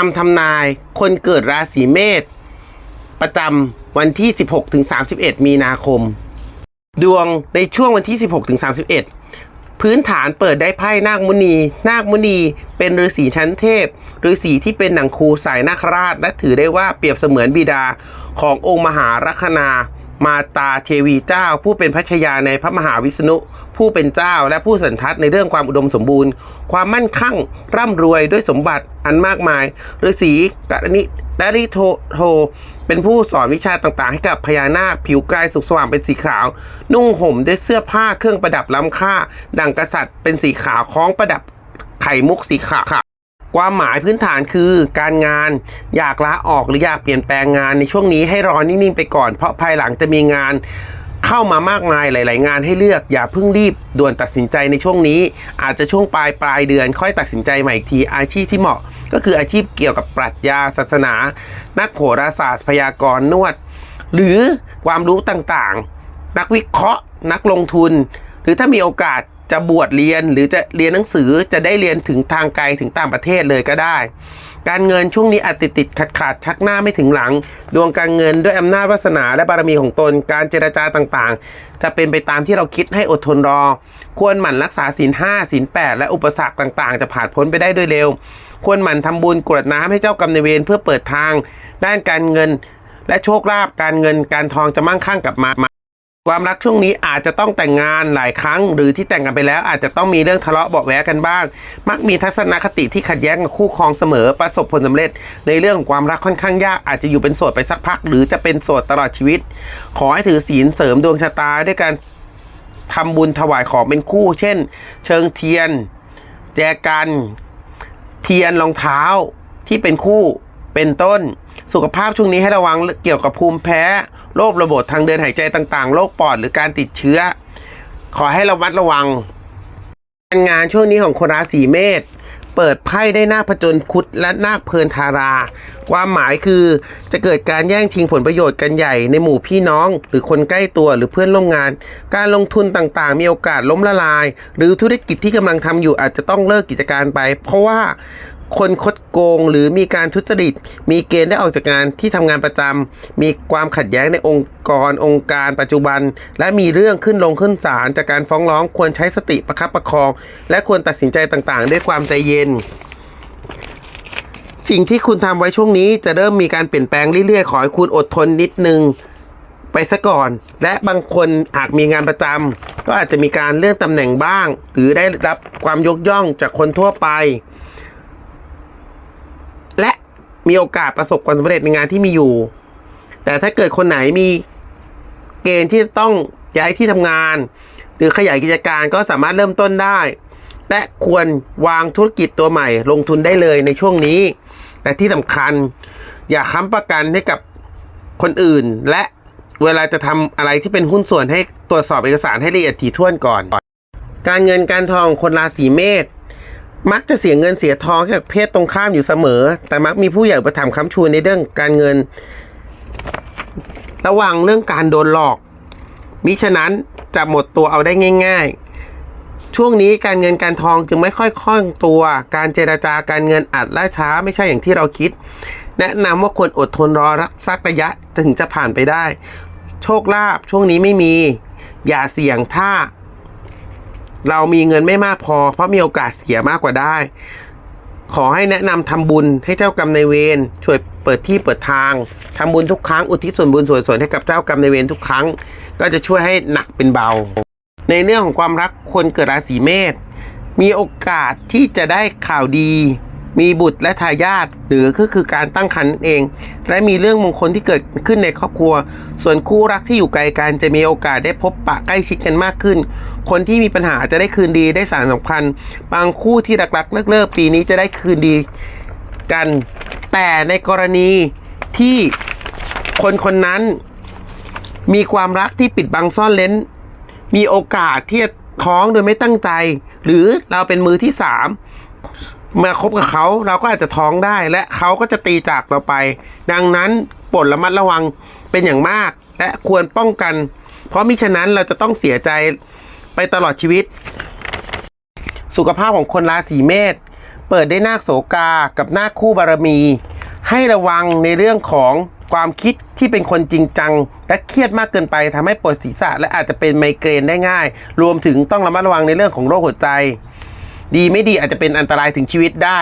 คำทำนายคนเกิดราศีเมษประจำวันที่ 16ถึง31 มีนาคม ดวงในช่วงวันที่ 16ถึง31 พื้นฐานเปิดได้ไพ่นาคมุนี นาคมุนีเป็นฤาษีชั้นเทพฤาษีที่เป็นหนังครูสายนาคราชและถือได้ว่าเปรียบเสมือนบิดาขององค์มหารัคนา มาตาเทวีเจ้า ผู้เป็นพัชยาในพระมหาวิษณุ ผู้เป็นเจ้าและผู้สันทัดในเรื่องความอุดมสมบูรณ์ ความมั่นคั่งร่ำรวยด้วยสมบัติอันมากมายฤาษีกะนิดาริโทโท เป็นผู้สอนวิชาต่างๆ ให้กับพญานาคผิวกายสุกสว่างเป็นสีขาว นุ่งห่มด้วยเสื้อผ้าเครื่องประดับล้ำค่า ดังกษัตริย์เป็นสีขาวคล้องประดับไข่มุกสีขาว ความหมายพื้นฐานคือการงานอยากลาออกหรืออยากเปลี่ยนแปลงงานในช่วงนี้ให้รอนิ่งๆไปก่อน เพราะภายหลังจะมีงานเข้ามามากมายหลาย ๆ งานให้เลือกอย่าเพิ่งรีบด่วนตัดสินใจในช่วงนี้ อาจจะช่วงปลายปลายเดือน ค่อยตัดสินใจใหม่อีกทีอาชีพที่เหมาะ ก็คืออาชีพเกี่ยวกับปรัชญาศาสนา นักโหราศาสตร์พยากรณ์นวด หรือความรู้ต่างๆ นักวิเคราะห์ นักลงทุน หรือถ้ามีโอกาส จะบวชเรียนหรือจะเรียนหนังสือจะได้เรียนถึงทางไกลถึงต่างประเทศเลยก็ได้ การเงินช่วงนี้อาจติดติดขัดขัดชักหน้าไม่ถึงหลัง ดวงการเงินด้วยอำนาจวาสนาและบารมีของตนการเจรจาต่างๆ จะเป็นไปตามที่เราคิดให้อดทนรอ ควรหมั่นรักษาศีลห้าศีลแปดและอุปสรรคต่างๆ จะผ่านพ้นไปได้ด้วยเร็ว ควรหมั่นทำบุญกรวดน้ำให้เจ้ากรรมนายเวรเพื่อเปิดทาง ด้านการเงิน และโชคลาภการเงินการทองจะมั่งคั่งกลับมา ความรักช่วงนี้อาจจะต้องแต่งงานหลายครั้ง หรือที่แต่งกันไปแล้ว อาจจะต้องมีเรื่องทะเลาะเบาะแวกันบ้าง มักมีทัศนคติที่ขัดแย้งกับคู่ครองเสมอประสบผลสำเร็จ ในเรื่องของความรักค่อนข้างยากอาจจะอยู่เป็นโสดไปสักพัก หรือจะเป็นโสดตลอดชีวิต ขอให้ถือศีลเสริมดวงชะตาด้วยการทำบุญถวายของเป็นคู่ เช่น เชิงเทียน แจกัน เทียนรองเท้าที่เป็นคู่เป็นต้น สุขภาพช่วงนี้ให้ระวังเกี่ยวกับภูมิแพ้ โรคระบบทางเดินหายใจต่างๆ โรคปอดหรือการติดเชื้อ ขอให้ระมัดระวัง การงานช่วงนี้ของคนราศีเมษเปิดไพ่ได้นาคผจญคุดและนาคเพลินทารา ความหมายคือจะเกิดการแย่งชิงผลประโยชน์กันใหญ่ในหมู่พี่น้อง หรือคนใกล้ตัวหรือเพื่อนร่วมงาน การลงทุนต่างๆ มีโอกาสล้มละลาย หรือธุรกิจที่กำลังทำอยู่อาจจะต้องเลิกกิจการไป เพราะว่า คนคดโกงหรือมีการทุจริต มีเกณฑ์ได้ออกจากงานที่ทำงานประจำมีความขัดแย้งในองค์กรองค์การปัจจุบัน และมีเรื่องขึ้นลงขึ้นศาลจากการฟ้องร้องควรใช้สติประคับประคอง และควรตัดสินใจต่างๆ ด้วยความใจเย็น สิ่งที่คุณทำไว้ช่วงนี้จะเริ่มมีการเปลี่ยนแปลงเรื่อยๆ ขอให้คุณอดทนนิดนึงไปซะก่อน และบางคนหากมีงานประจำก็อาจจะมีการเลื่อนตำแหน่งบ้าง หรือได้รับความยกย่องจากคนทั่วไป มีโอกาสประสบความสำเร็จในงานที่มีอยู่ แต่ถ้าเกิดคนไหนมีเกณฑ์ที่ต้องย้ายที่ทำงาน หรือขยายกิจการก็สามารถเริ่มต้นได้ และควรวางธุรกิจตัวใหม่ ลงทุนได้เลยในช่วงนี้ แต่ที่สำคัญอย่าค้ำประกันให้กับคนอื่น และเวลาจะทำอะไรที่เป็นหุ้นส่วนให้ตรวจสอบเอกสารให้ละเอียดถี่ถ้วนก่อน การเงินการทองคนราศีเมษ มักจะเสียเงินเสียทองกับเพศตรงข้ามอยู่เสมอ แต่มักมีผู้ใหญ่ประถมค้ำชูในเรื่องการเงิน ระวังเรื่องการโดนหลอก มิฉะนั้นจะหมดตัวเอาได้ง่าย ๆ ช่วงนี้การเงินการทองจึงไม่ค่อยคล่องตัว การเจราจาการเงินอาจล่าช้าไม่ใช่อย่างที่เราคิด แนะนำว่าควรอดทนรอรักสักระยะถึงจะผ่านไปได้ โชคลาภช่วงนี้ไม่มี อย่าเสี่ยงถ้า เรามีเงินไม่มากพอ เพราะมีโอกาสเสียมากกว่าได้ ขอให้แนะนำทำบุญให้เจ้ากรรมนายเวรช่วยเปิดที่เปิดทางทำบุญทุกครั้งอุทิศส่วนบุญส่วนส่วนให้กับเจ้ากรรมนายเวรทุกครั้ง ก็จะช่วยให้หนักเป็นเบา ในเรื่องของความรักคนเกิดราศีเมษมีโอกาสที่จะได้ข่าวดี มีบุตรและทายาทหรือก็คือการตั้งครรภ์นั่นเอง และมีเรื่องมงคลที่เกิดขึ้นในครอบครัว ส่วนคู่รักที่อยู่ไกลกันจะมีโอกาสได้พบปะใกล้ชิดกันมากขึ้น คนที่มีปัญหาจะได้คืนดีได้สารสัมพันธ์ บางคู่ที่รักๆเลิกๆปีนี้จะได้คืนดีกัน แต่ในกรณีที่คนคนนั้นมีความรักที่ปิดบังซ่อนเล้น มีโอกาสที่จะท้องโดยไม่ตั้งใจ หรือเราเป็นมือที่สาม มาคบกับเขาเราก็อาจจะท้องได้และเขาก็จะตีจากเราไป ดังนั้นโปรดระมัดระวังเป็นอย่างมาก และควรป้องกัน เพราะมิฉะนั้นเราจะต้องเสียใจไปตลอดชีวิต สุขภาพของคนราศีเมษเปิดได้นาคโสกากับนาคคู่บารมี ให้ระวังในเรื่องของความคิดที่เป็นคนจริงจัง และเครียดมากเกินไปทำให้ปวดศีรษะ และอาจจะเป็นไมเกรนได้ง่าย รวมถึงต้องระมัดระวังในเรื่องของโรคหัวใจ ดีไม่ดีอาจจะเป็นอันตรายถึงชีวิตได้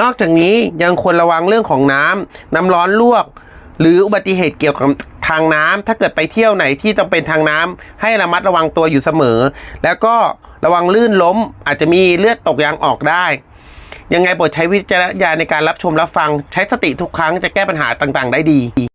นอกจากนี้ยังควรระวังเรื่องของน้ำน้ำร้อนลวก หรืออุบัติเหตุเกี่ยวกับทางน้ำถ้าเกิดไปเที่ยวไหนที่จำเป็นทางน้ำให้ระมัดระวังตัวอยู่เสมอ แล้วก็ระวังลื่นล้ม อาจจะมีเลือดตกยางออกได้ ยังไงโปรดใช้วิจารณญาณในการรับชมรับฟัง ใช้สติทุกครั้งจะแก้ปัญหาต่างๆ ได้ดี